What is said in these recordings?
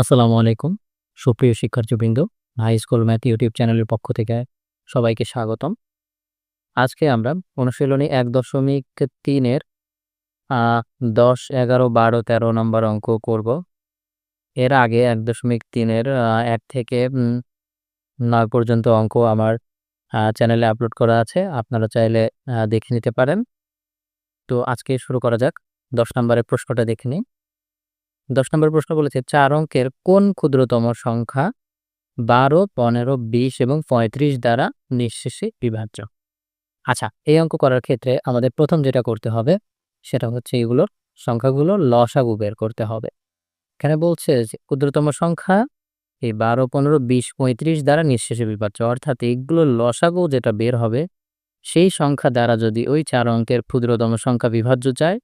আসসালামু আলাইকুম। সুপ্রিয় শিক্ষার্থীবৃন্দ, হাই স্কুল ম্যাথ ইউটিউব চ্যানেলের পক্ষ থেকে সবাইকে স্বাগতম। আজকে আমরা অনুশীলনী এক দশমিক তিনের দশ, এগারো, বারো, তেরো নম্বর অঙ্ক করব। এর আগে এক দশমিক তিনের এক থেকে নয় পর্যন্ত অঙ্ক আমার চ্যানেলে আপলোড করা আছে। আপনারা চাইলে দেখে নিতে পারেন। তো আজকে শুরু করা যাক। দশ নম্বরের প্রশ্নটা দেখে নিই। দশ নম্বর প্রশ্ন বলেছে, চার অঙ্কের কোন ক্ষুদ্রতম সংখ্যা বারো, পনেরো, বিশ এবং পঁয়ত্রিশ দ্বারা নিঃশেষে বিভাজ্য? আচ্ছা এই অঙ্ক করার ক্ষেত্রে আমাদের প্রথম যেটা করতে হবে, সেটা হচ্ছে এগুলোর সংখ্যাগুলো লসাগু বের করতে হবে। এখানে বলছে যে ক্ষুদ্রতম সংখ্যা এই বারো, পনেরো, বিশ, পঁয়ত্রিশ দ্বারা নিঃশেষে বিভাজ্য, অর্থাৎ এইগুলো লসাগু যেটা বের হবে, সেই সংখ্যা দ্বারা যদি ওই চার অঙ্কের ক্ষুদ্রতম সংখ্যা বিভাজ্য চায়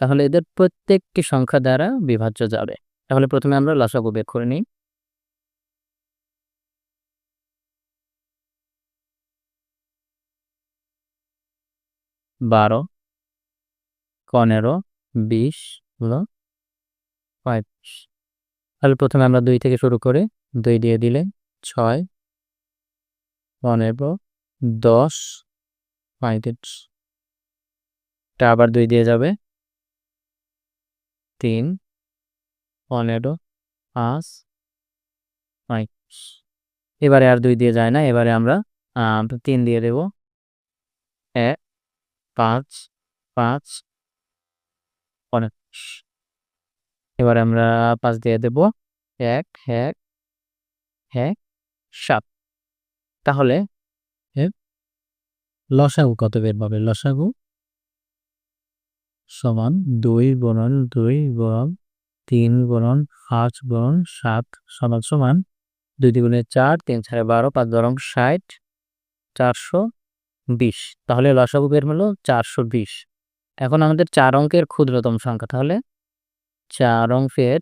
তাহলে এদের প্রত্যেকটি সংখ্যা দ্বারা বিভাজ্য যাবে। তাহলে প্রথমে আমরা লসাগু বের করে নিই। বারো, পনেরো, বিশ হলো পঁয়ত্রিশ। তাহলে প্রথমে আমরা দুই থেকে শুরু করে দুই দিয়ে দিলে ছয়, পনেরো, দশ, পঁয়ত্রিশ। এটা আবার দুই দিয়ে যাবে তিন, পনেরো, পাঁচ পঁয়ত্রিশ এবারে আর দুই দিয়ে যায় না, এবারে আমরা তিন দিয়ে দেব। এক, পাঁচ পাঁচ পঁয়ত্রিশ এবারে আমরা পাঁচ দিয়ে দেব। এক এক এক, সাত। তাহলে লসাগু কত বের পাবে? লসাগু সমান দুই বরণ দুই বরণ তিন বরণ পাঁচ বরণ সাত সমান সমান দুই দ্বিগুণে চার, তিন ছাড়ে বারো, পাঁচ বরং ষাট, চারশো বিশ। তাহলে লসাগু বের হলো চারশো বিশ। এখন আমাদের চার অঙ্কের ক্ষুদ্রতম সংখ্যা তাহলে চার অঙ্কের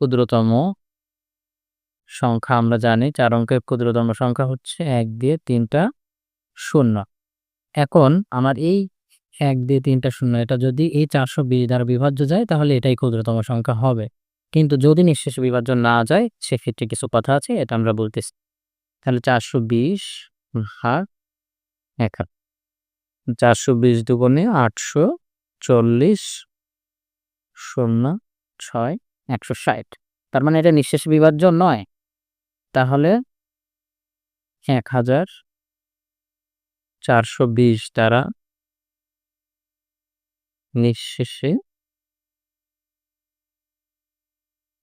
ক্ষুদ্রতম সংখ্যা আমরা জানি, চার অঙ্কের ক্ষুদ্রতম সংখ্যা হচ্ছে এক দিয়ে তিনটা শূন্য। এখন আমার এই এক দিয়ে তিনটা শূন্য, এটা যদি এই চারশো বিশ দ্বারা বিভাজ্য যায়, তাহলে এটাই ক্ষুদ্রতম সংখ্যা হবে। কিন্তু যদি নিঃশেষে বিভাজ্য না যায়, সেক্ষেত্রে কিছু কথা আছে, এটা আমরা বলতেছি। তাহলে চারশো বিশ ভাগ এক চারশো বিশ দুগুণে আটশো চল্লিশ শূন্য ছয় একশো ষাট। তার মানে এটা নিঃশেষ বিভাজ্য নয়। তাহলে এক হাজার চারশো বিশ দ্বারা নিঃশেষে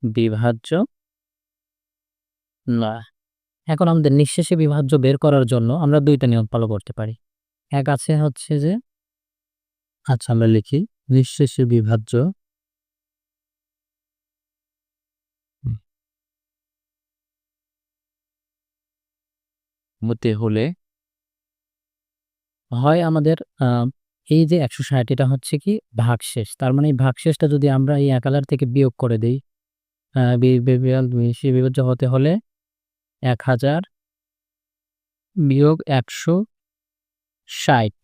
বিভাজ্য না এখন আমাদের নিঃশেষে বিভাজ্য বের করার জন্য আমরা দুইটা নিয়ম পালন করতে পারি। এক আছে হচ্ছে যে আচ্ছা আমরা লিখি, নিঃশেষে বিভাজ্য হতে হলে হয় আমাদের এই যে একশো ষাট হচ্ছে কি ভাগশেষ। তার মানে এই ভাগশেষটা যদি আমরা এই একালার থেকে বিয়োগ করে দিই মিশিয়ে বিভাজ্য হতে হলে এক হাজার বিয়োগ একশো ষাট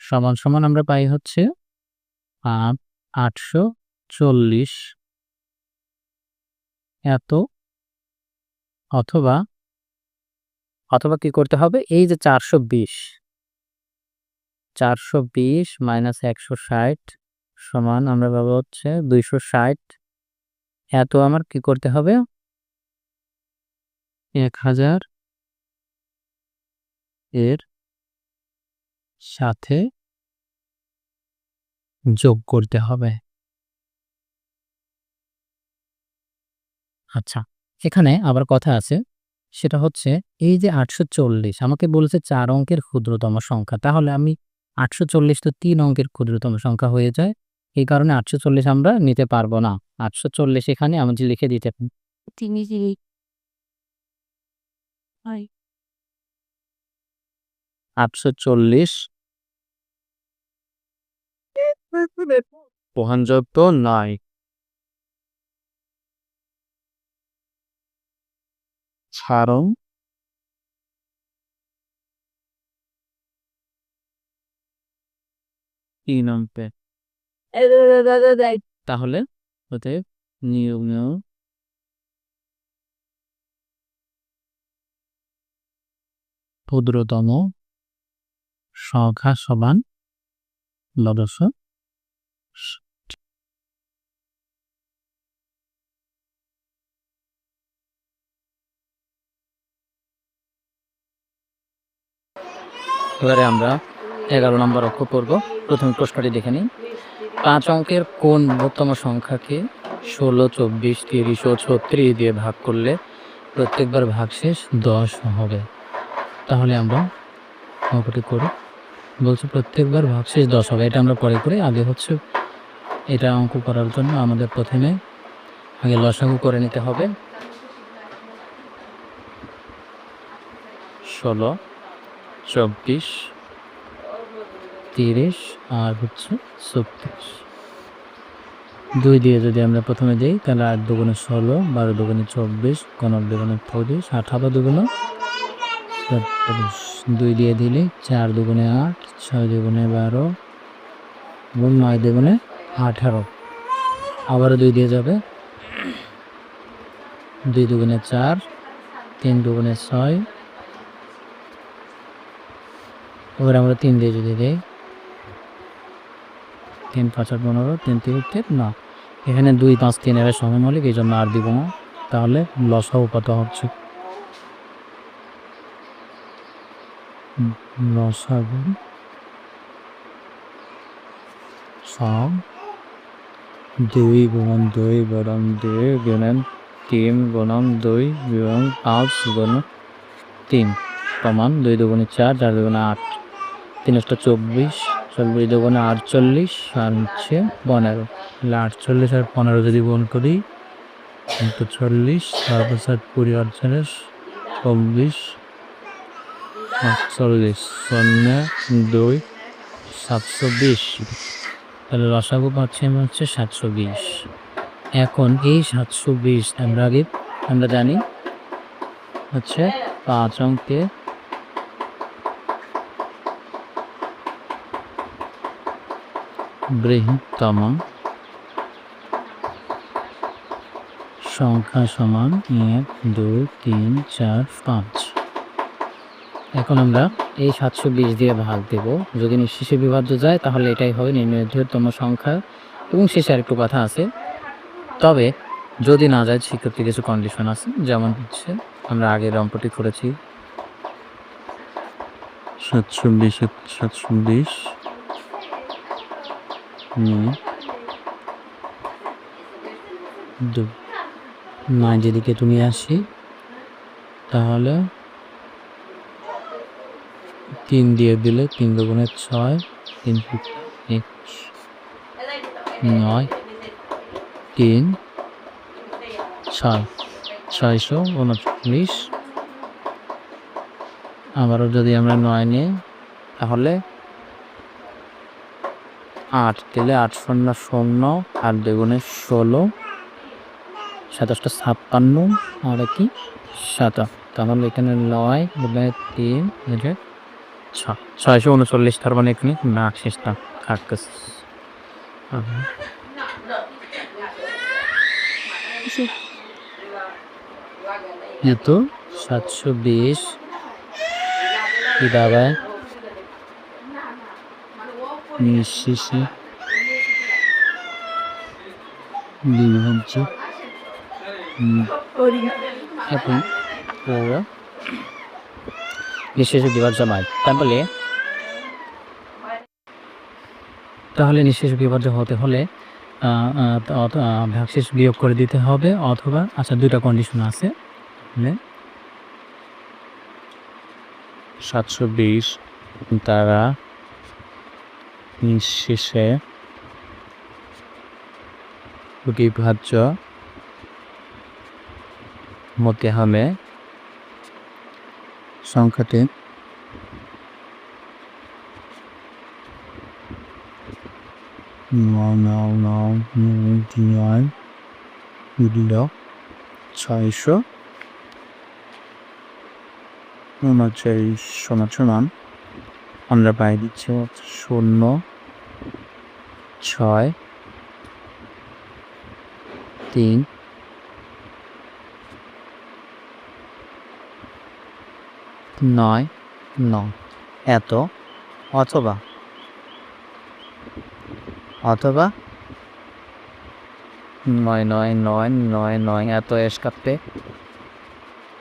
সমান সমান আমরা পাই হচ্ছে আটশো চল্লিশ। এত অথবা অথবা কি করতে হবে? এই যে চারশো বিশ। চারশো বিশ মাইনাস একশো ষাট সমান আমরা পাবো হচ্ছে দুইশো ষাট। এত আমার কি করতে হবে? এক হাজার এর সাথে যোগ করতে হবে। আচ্ছা এখানে আবার কথা আছে। সেটা হচ্ছে এই যে আটশো চল্লিশ আমাকে বলেছে চার অঙ্কের ক্ষুদ্রতম সংখ্যা তাহলে আমি আটশো চল্লিশ তো তিন অঙ্কের ক্ষুদ্রতম সংখ্যা হয়ে যায় এই কারণে আটশো চল্লিশ আমরা নিতে পারব না আটশো চল্লিশ এখানে আমি লিখে দিতে তিনি আটশো চল্লিশ বহনযোগ্য নয় ছাড়ও তিন অঙ্কে তাহলে অতএব নিম্ন ক্ষুদ্রতম সংখ্যা সমান লদস এবারে আমরা এগারো নম্বর অক্ষ করব প্রথম প্রশ্নটি দেখে নিই। পাঁচ অঙ্কের কোন বৃহত্তম সংখ্যাকে ষোলো, চব্বিশ, তিরিশ ও ছত্রিশ দিয়ে ভাগ করলে প্রত্যেকবার ভাগশেষ দশ হবে? তাহলে আমরা অঙ্কটি করি। বলছে প্রত্যেকবার ভাগশেষ দশ হবে। এটা আমরা পরে করে। আগে হচ্ছে এটা অঙ্ক করার জন্য আমাদের প্রথমে আগে লসাগু করে নিতে হবে। ষোলো চব্বিশ, তিরিশ আর হচ্ছে ছত্রিশ। দুই দিয়ে যদি আমরা প্রথমে দিই, তাহলে আট দুগুণে ষোলো, বারো দুগুণে চব্বিশ কনক দুগুণে পঁচিশ, আঠারো দুগুণে দুই দিয়ে দিলে চার দুগুণে আট, ছয় দুগুণে বারো, এবং নয় দুগুণে আঠারো। আবারও দুই দিয়ে যাবে। দুই দুগুণে চার, তিন দুগুণে ছয় এবার আমরা তিন দিয়ে যদি দেই, তিন, পাঁচ আট পনেরো, তিন তিন না। এখানে দুই, পাঁচ, তিন এর সমান মৌলিক এই জন্য আর দিব না? তাহলে লসাও কত হচ্ছে। দুই গুণন দুই গুণন দুই গুণন তিন গুণন দুই গুণন পাঁচ গুণ তিন। সমান দুই দুগুণে চার চার দুগুণে আট। তিনশো চব্বিশ চব্বিশ দুগুণে আটচল্লিশ, আর হচ্ছে পনেরো। তাহলে আটচল্লিশ আর পনেরো যদি গুণ করি তো চল্লিশ, তারপর স্যার কুড়ি, আটচল্লিশ, চব্বিশ, আটচল্লিশ, শূন্য, দুই সাতশো বিশ তাহলে রসাগু পাচ্ছি আমি হচ্ছে সাতশো বিশ এখন এই সাতশো বিশ আমরা আগে, আমরা জানি হচ্ছে পাঁচ অঙ্কে বৃহত্তম সংখ্যা সমান এক, দুই, তিন, চার, পাঁচ। এখন আমরা এই সাতশো বিশ দিয়ে ভাগ দেব। যদি নিঃশেষে বিভাজ্য যায়, তাহলে এটাই হবে নির্ণয়ের বৃহত্তম সংখ্যা এবং শেষে আরেকটু কথা আছে। তবে যদি না যায়, সেক্ষেত্রে কিছু কন্ডিশন আছে। যেমন হচ্ছে, আমরা আগের অঙ্কটি করেছি। সাতশো বিশ সাতশো বিশ। নয় যেদিকে তুমি আসি, তাহলে তিন দিয়ে দিলে তিন দুগুণে ছয়, তিন নয়, তিন ছয়, ছয়শো উনচল্লিশ। আবারও যদি আমরা নয় নিই, তাহলে আট দিলে আট শূন্য শূন্য, আট দুগুণে ষোলো, সাতাশটা ছাপ্পান্ন, আর কি? সাতা তাহলে এখানে নয় বলে তিন বুঝে ছয়শো উনচল্লিশ, তার মানে এখানে না কাকস এত? সাতশো বিশ। কি দাবায় নিঃশেষে বিভাজ্য। এখন নিঃশেষে বিভাজ্য নয় তারপরে তাহলে নিঃশেষ বিভাজ্য হতে হলে ভ্যাকসিস বিয়োগ করে দিতে হবে অথবা আচ্ছা দুইটা কন্ডিশন আছে। সাতশো বিশ তারা নিঃশেষে বিভাজ্য হতে হবে সংখ্যাটি ছয়শো উনচল্লিশ সমান সমান। আমরা পাই দিচ্ছি শূন্য। ছয় তিন নয় ন এত? অথবা? অথবা? নয় নয় নয় নয় নয়। এত এস কাপতে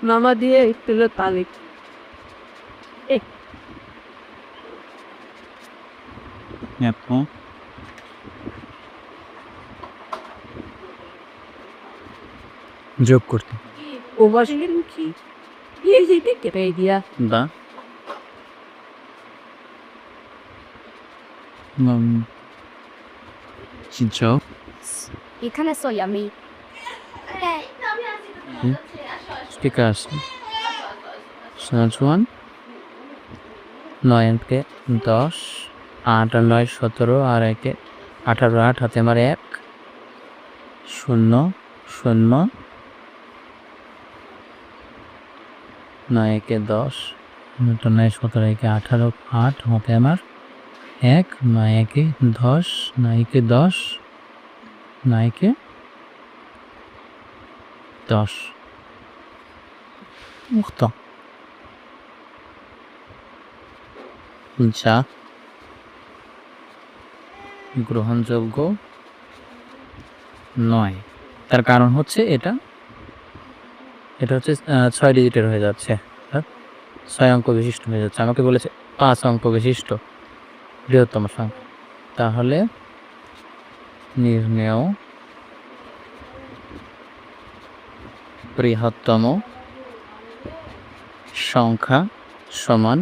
মামা দিয়ে একটু তালিক এত? যোগ করতে। ও বসে কি এই যে কেটে দিয়া। বা যোগ এখানে সই আমি। ঠিক আছে সাত ওয়ান নয় একে দশ আট আর নয় সতেরো আর একে আঠারো আট হাতে আমার এক শূন্য শূন্য নয় একে দশ নয়টা নয় সতেরো একে আঠারো, আট হাতে আমার এক নয় একে দশ নয় একে দশ নয় একে দশ মুক্ত যা। গ্রহণযোগ্য নয়। তার কারণ হচ্ছে এটা এটা হচ্ছে ছয় ডিজিটের হয়ে যাচ্ছে। হ্যাঁ? ছয় অঙ্ক বিশিষ্ট হয়ে যাচ্ছে। আমাকে বলেছে পাঁচ অঙ্ক বিশিষ্ট। বৃহত্তম সংখ্যা। তাহলে নির্ণেয় বৃহত্তম সংখ্যা সমান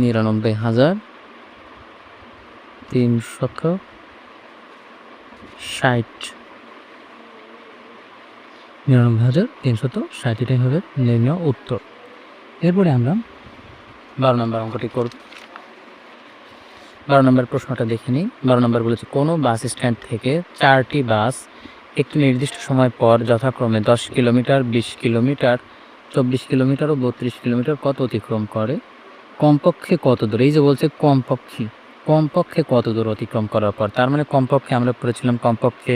নিরানব্বই হাজার তিনশত ষাট। নিরানব্বই হাজার তিনশত এটাই হবে নির্ণয় উত্তর। এরপরে আমরা বারো নম্বর অঙ্কটি করব। বারো নম্বর প্রশ্নটা দেখে নিই। বারো নম্বর বলেছে, কোনো বাস স্ট্যান্ড থেকে চারটি বাস একটি নির্দিষ্ট সময় পর যথাক্রমে দশ কিলোমিটার, বিশ কিলোমিটার, চব্বিশ কিলোমিটার ও বত্রিশ কিলোমিটার কত অতিক্রম করে। কমপক্ষে কত দূর? এই যে বলছে কমপক্ষে। কমপক্ষে কত দূর অতিক্রম করার পর, তার মানে কমপক্ষে আমরা পড়েছিলাম কমপক্ষে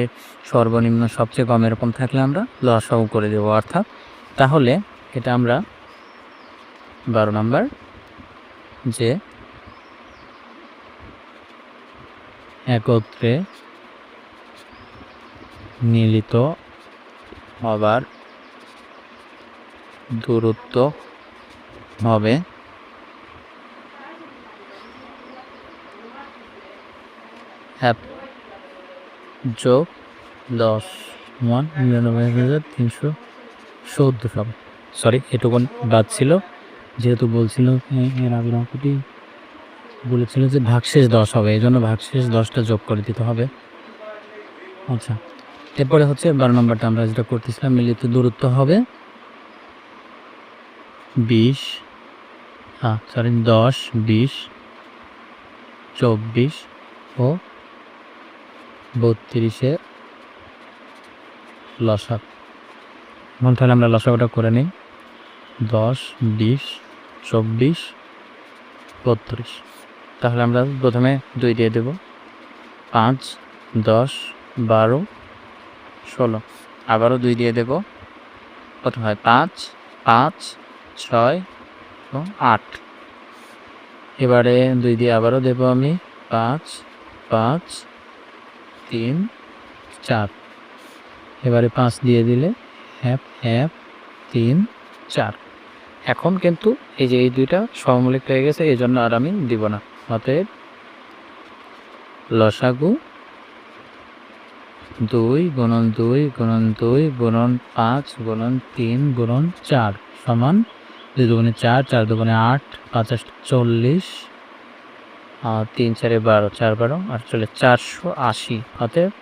সর্বনিম্ন সবচেয়ে কম এরকম থাকলে আমরা লসাও করে দেবো, অর্থাৎ তাহলে এটা আমরা বারো নাম্বার যে একত্রে মিলিত হবার দূরত্ব হবে হ্যাপ। যোগ দশ ওয়ান নিরানব্বই হাজার তিনশো চৌদ্দ সব। সরি এটুকুন বাদ ছিল। যেহেতু বলছিল এর আগের অঙ্কটি বলেছিল যে ভাগশেষ দশ হবে এই জন্য ভাগশেষ দশটা যোগ করে দিতে হবে। আচ্ছা এরপরে হচ্ছে বারো নম্বরটা আমরা যেটা করতেছিলাম, মিলিত দূরত্ব হবে বিশ হ্যাঁ সরি দশ, বিশ, চব্বিশ ও বত্রিশে লসাক এখন তাহলে আমরা লসাগুটা করে নিই। দশ, বিশ, চব্বিশ, বত্রিশ। তাহলে আমরা প্রথমে দুই দিয়ে দেব। পাঁচ, দশ, বারো, ষোলো। আবারও দুই দিয়ে দেব। কত হয় পাঁচ পাঁচ, ছয় এবং আট। এবারে দুই দিয়ে আবারও দেব আমি। পাঁচ পাঁচ তিন, চার। এবারে পাঁচ দিয়ে দিলে এক এক তিন, চার। এখন কিন্তু এই যে এই দুইটা সমমূলিক হয়ে গেছে এই জন্য আর আমি দিব না। অতএব লসাগু দুই গুণন দুই গুণন দুই গুণন পাঁচ গুণন তিন গুণন চার সমান দুই দুগুণে চার চার দুগুণে আট পাঁচাশ চল্লিশ আর তিন, চারে বারো, চার, বারো, আর চলে চারশো আশি। অতএব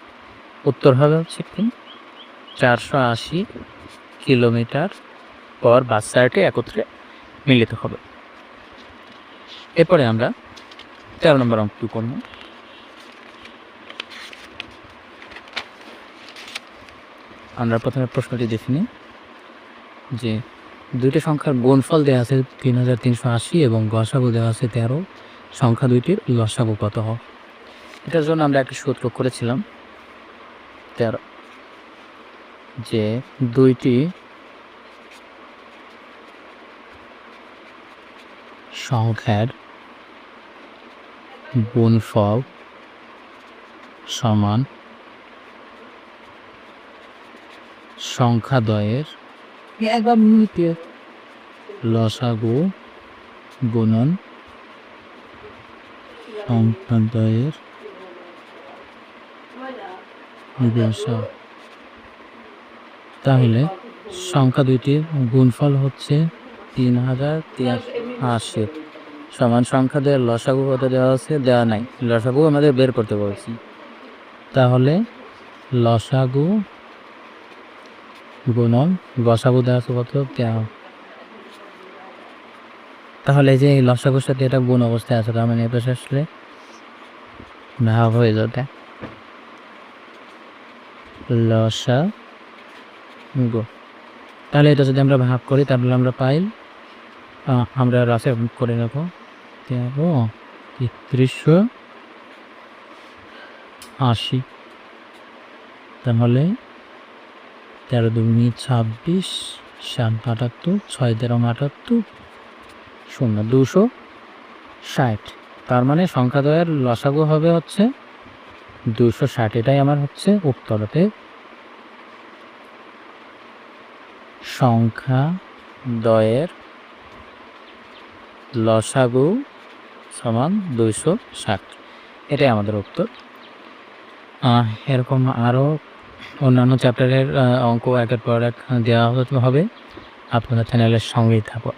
উত্তর হবে হচ্ছে কি? চারশো আশি কিলোমিটার পর বাস চারটি একত্রে মিলিত হবে। এরপরে আমরা তেরো নম্বর অঙ্কটি করব। আমরা প্রথমে প্রশ্নটি দেখে নিই যে দুইটি সংখ্যার গুণফল দেওয়া আছে তিন হাজার তিনশো আশি এবং গসাগু দেওয়া আছে তেরো। সংখ্যা দুইটির লসাগু কত হয়? এটার জন্য আমরা একটা সূত্র করেছিলাম। তেরো। যে দুইটি সংখ্যার গুণফল সমান সংখ্যাদ্বয়ের লসাগু গুণন সংখ্যাদ্বয়ের লসাগু তাহলে সংখ্যা দুইটির গুণফল হচ্ছে তিন হাজার আশি। সমান সংখ্যাদের লসাগু কত দেওয়া আছে, দেওয়া নাই। লসাগু আমাদের বের করতে বলছি। তাহলে, লসাগু গুণন লসাগু দেওয়া আছে কত? দেওয়া তাহলে যে এই লসাগুর সাথে এটা গুণ অবস্থায় আছে, তার মানে এ পাশে আসলে ভাব হয়ে যাবে। লসা গো। তাহলে এটা যদি আমরা ভাগ করি, তাহলে আমরা পাই আমরা রাশে করে নেব। তেরো আশি। তাহলে তেরো দুগুনি ছাব্বিশ, সাত আটাত্তর, ছয় তেরো আটাত্তর শূন্য, দুশো ষাট। তার মানে সংখ্যাদ্বয়ের লসাগু হবে হচ্ছে দুশো ষাট। এটাই আমার হচ্ছে উত্তরতে সংখ্যা দয়ের লসাগু সমান দুইশো ষাট। এটাই আমাদের উত্তর। এরকম আরও অন্যান্য চ্যাপ্টারের অঙ্ক একের পর এক দেওয়া হবে। আপনাদের চ্যানেলের সঙ্গেই থাকো